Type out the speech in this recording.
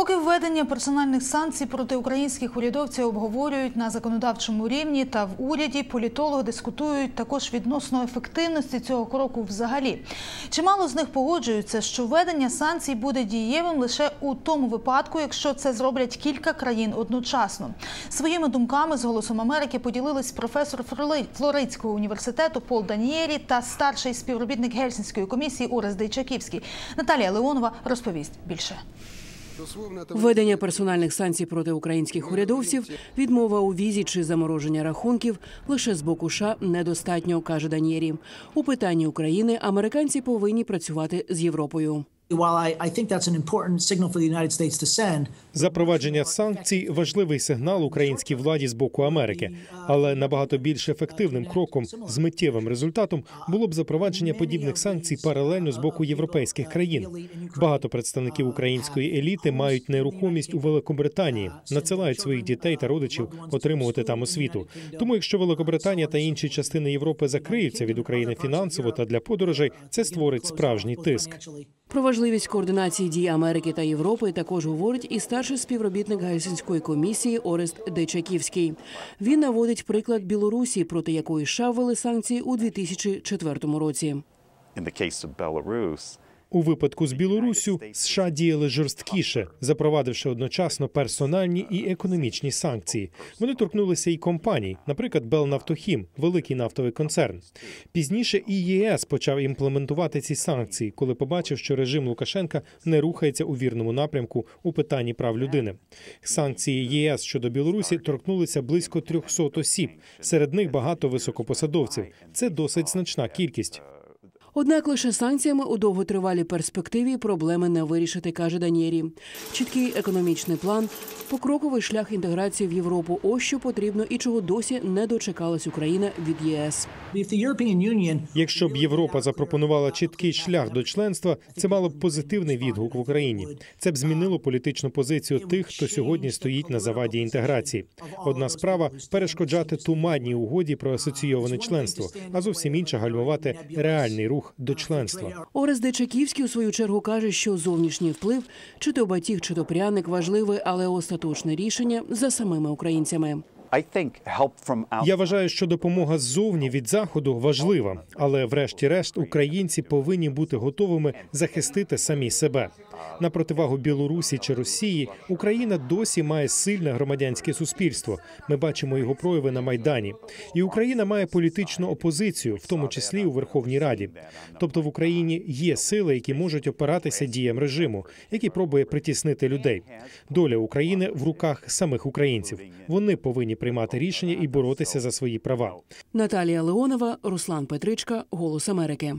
Поки введення персональних санкцій проти українських урядовців обговорюють на законодавчому рівні та в уряді, політологи дискутують також відносно ефективності цього кроку взагалі. Чимало з них погоджуються, що введення санкцій буде дієвим лише у тому випадку, якщо це зроблять кілька країн одночасно. Своїми думками з голосом Америки поділились професор Флоридського університету Пол Данієлі та старший співробітник Гельсінської комісії Орес Дейчаківський. Наталія Леонова розповість більше. Введення персональних санкцій проти українських урядовців, відмова у візі чи замороження рахунків лише з боку США недостатньо, каже Данієрі. У питанні України американці повинні працювати з Європою. Запровадження санкцій важливий сигнал українській владі з боку Америки, але набагато більш ефективним кроком з миттєвим результатом було б запровадження подібних санкцій паралельно з боку європейських країн. Багато представників української еліти мають нерухомість у Великобританії, надсилають своїх дітей та родичів отримувати там освіту. Тому, якщо Великобританія та інші частини Європи закриються від України фінансово та для подорожей, це створить справжній тиск. Про важливість координації дій Америки та Європи також говорить і старший співробітник Гельсінської комісії Орест Дечаківський. Він наводить приклад Білорусі, проти якої США ввели санкції у 2004 році. In the case of У випадку з Білоруссю США діяли жорсткіше, запровадивши одночасно персональні і економічні санкції. Вони торкнулися і компаній, наприклад, Белнафтохім, великий нафтовий концерн. Пізніше і ЄС почав імплементувати ці санкції, коли побачив, що режим Лукашенка не рухається у вірному напрямку у питанні прав людини. Санкції ЄС щодо Білорусі торкнулися близько 300 осіб. Серед них багато високопосадовців. Це досить значна кількість. Однак лише санкціями у довготривалій перспективі проблеми не вирішити, каже Данієрі. Чіткий економічний план, покроковий шлях інтеграції в Європу. Ось що потрібно і чого досі не дочекалась Україна від ЄС. Якщо б Європа запропонувала чіткий шлях до членства, це мало б позитивний відгук в Україні. Це б змінило політичну позицію тих, хто сьогодні стоїть на заваді інтеграції. Одна справа перешкоджати туманній угоді про асоційоване членство, а зовсім інша гальмувати реальний рух до членства. Орес Дечаківський у свою чергу каже, що зовнішній вплив, чи то батіг, чи то пряник важливий, але остаточне рішення за самими українцями. Я вважаю, що допомога ззовні від заходу важлива, але врешті-решт українці повинні бути готовими захистити самі себе. На противагу Білорусі чи Росії Україна досі має сильне громадянське суспільство. Ми бачимо його прояви на майдані, і Україна має політичну опозицію, в тому числі у Верховній Раді. Тобто в Україні є сили, які можуть опиратися діям режиму, який пробує притіснити людей. Доля України в руках самих українців. Вони повинні приймати рішення і боротися за свої права. Наталія Леонова, Руслан Петричка, Голос Америки.